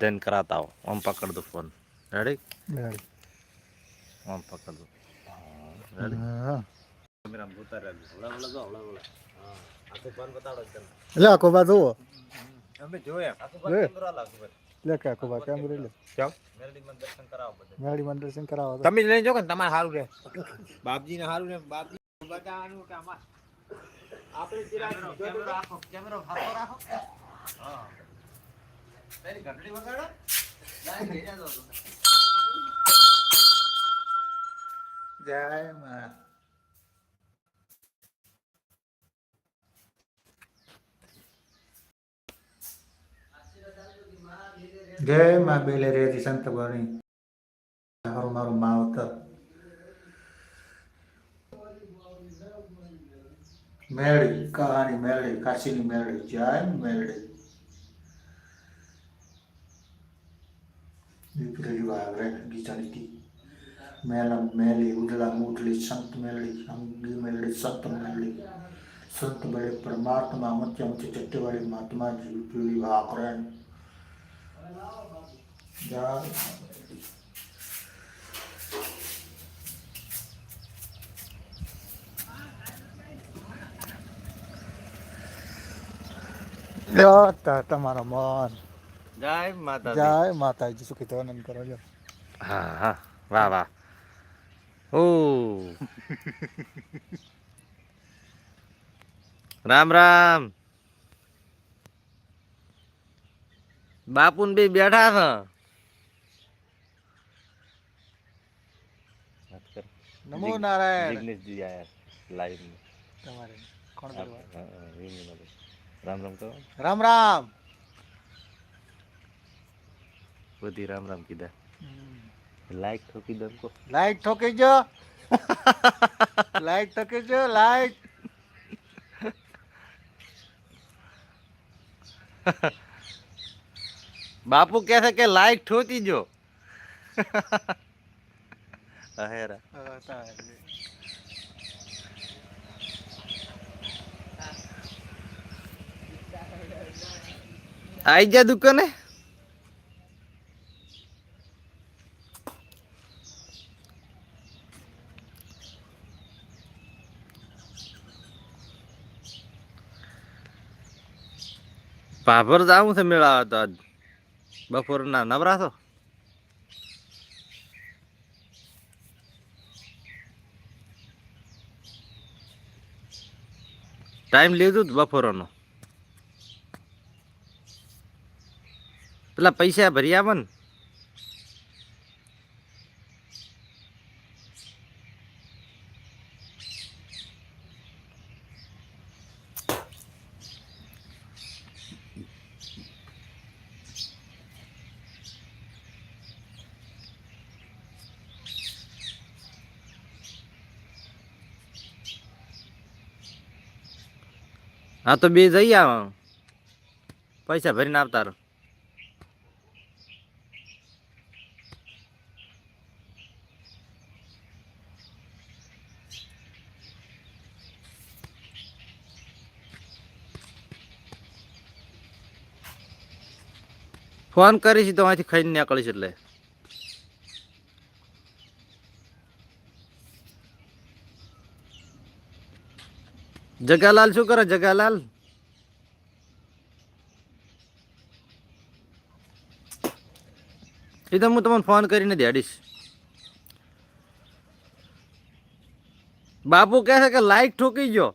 બધાને કરાતા આવો આમ પકડ દો ફોન રેડી આમ પકડ દો રેડી હા કેમેરામાં જોતા રહેજો ઓલા ઓલા જો ઓલા ઓલા હા આખો ફોન બતાડો જ તમે એટલે આખો બા જુઓ અમે જોયા લે કે આખો બા કેમ લે કરાવો બધા મેળીમાં દર્શન કરાવો તમે લઈ જો કે તમારે સારું રહે બાપજી ને સારું રહે બાપજી બતાવવાનું કે અમાર આપણે કેમેરો રાખો કેમેરો રાખો હા જય માં બેલે રેતી સંત ગણી મારું મારું માવતર મેળી, કહાની મેળી, કાશીની મેળી, જય મેળી. વિપ્રજુવાગ્રહ ગીતાનીતિ મેલમ મેલી ઉડલા મૂટલી સંત મેળલી અંગી મેળલી સંત મેળલી સંત બળે પરમાત્મા અમત્ય અમત્ય ચટ્ટેવાળી મહાત્મા જીવ પીળી વાકરણ તમારો મન જય માતા જય માતાજી. સુખી તો આનંદ કરો જો હા હા. વાહ વાહ. ઓ રામ રામ. બાપુન બી બેઠા છે. નમો નારાયણ. જિગ્નેશજી આયા લાઈવ તમારે. કોણ રામ રામ કહો રામ રામ. બધી રામ રામ કીધા. લાઈક ઠોકી દો કો લાઈટ ઠોકી જો. લાઈટ ઠોકી જો લાઈટ બાપુ કહે છે કે લાઈક ઠોકી જો. અહેરા. આઈ જા દુકાને? ભાભર જાવું છે મેળાવા તો આજ. બપોરના નવરા છો? ટાઈમ લીધું જ બપોરનો. પેલા પૈસા ભરી આવે ને હા, તો બે જઈ આવ. પૈસા ભરીને આવતા રહો. ફોન કરીશ તો અહીંથી ખાઈને નીકળીશ એટલે. જગાલાલ શું કરે? જગાલાલ? એ તો હું તમને ફોન કરીને દેડીશ બાપુ કહે છે કે લાઈક ઠોકી ગયો.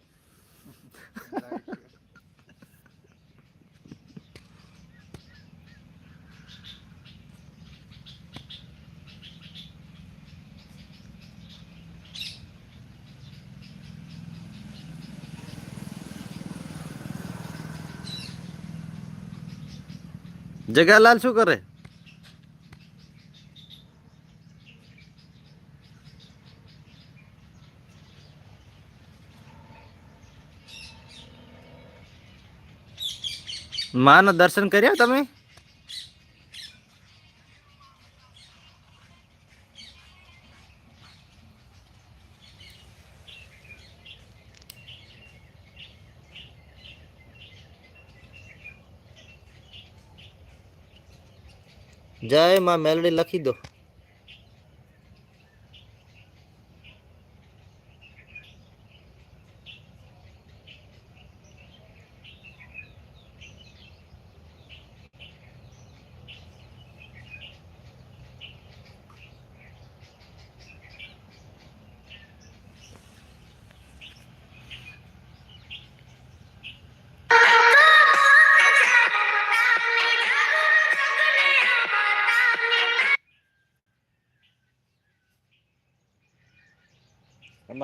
જગાલાલ શું કરે? માના દર્શન કર્યા તમે? જય માં મેલડી લખી દો.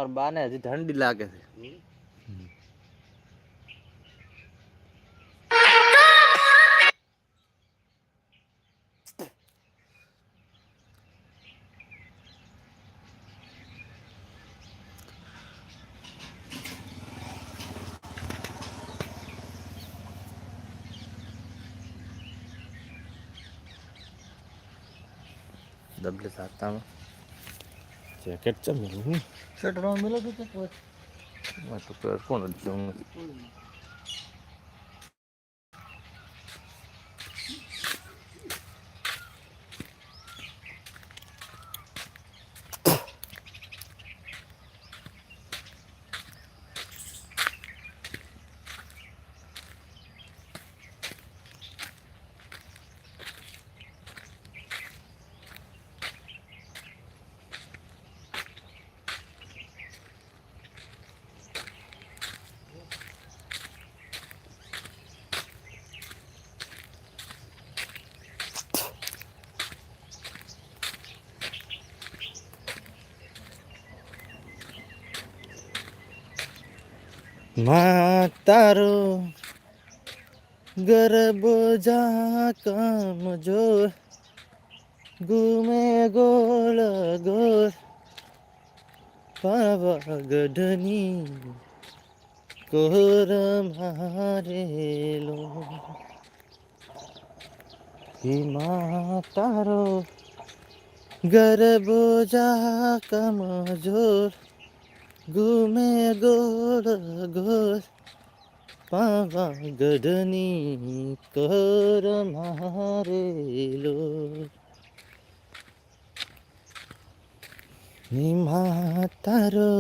અમારા બાને હજી ઠંડી લાગે છે ડબલે સાતામાં જેકેટ ચમેલું શટરમાં મિલો તો કોઈ માં તો તારો ગરબો જા કામ જો ગુમે ગોળ ગોળ, પાવાગઢની કોર મારેલો હિમા તારો ગરબો જા કામ જોર ગુમે ગોળ ગોળ પાવાગઢની કર મારેલો નિમા તારો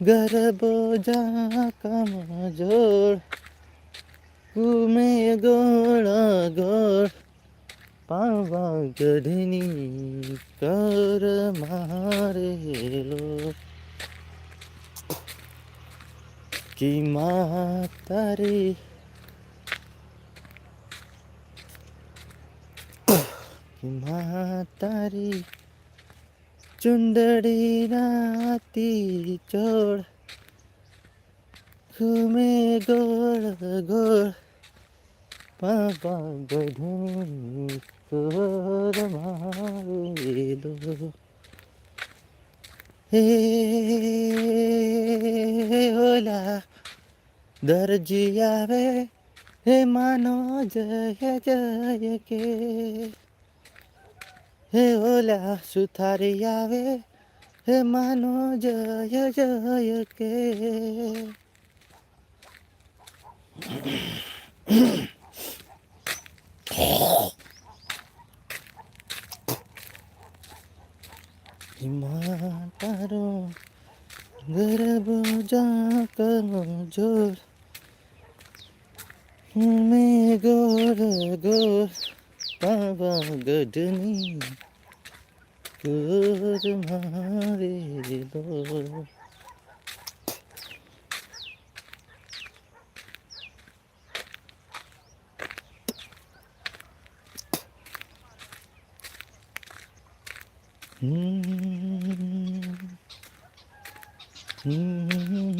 ગરબો જા કમ જોડ ગુમે ગોળ ગોળ પાવાગઢની કર મારેલો કી માતારી કી માતારી ચુંદડી રાતી ચોળ ઘૂમે ગોળ ગોળ પાપા ગઢની કોર મારેલો હે ઓલા દરજી આવે, હે, માનો જય જય કે. હે, ઓલા સુથારી આવે, હે, માનો જય જય કે. હિમા તારો ગરબો જા કરો જોર મેં ગોર ગોર પાવા ગઢની ગોર મારે લો Mm-hmm.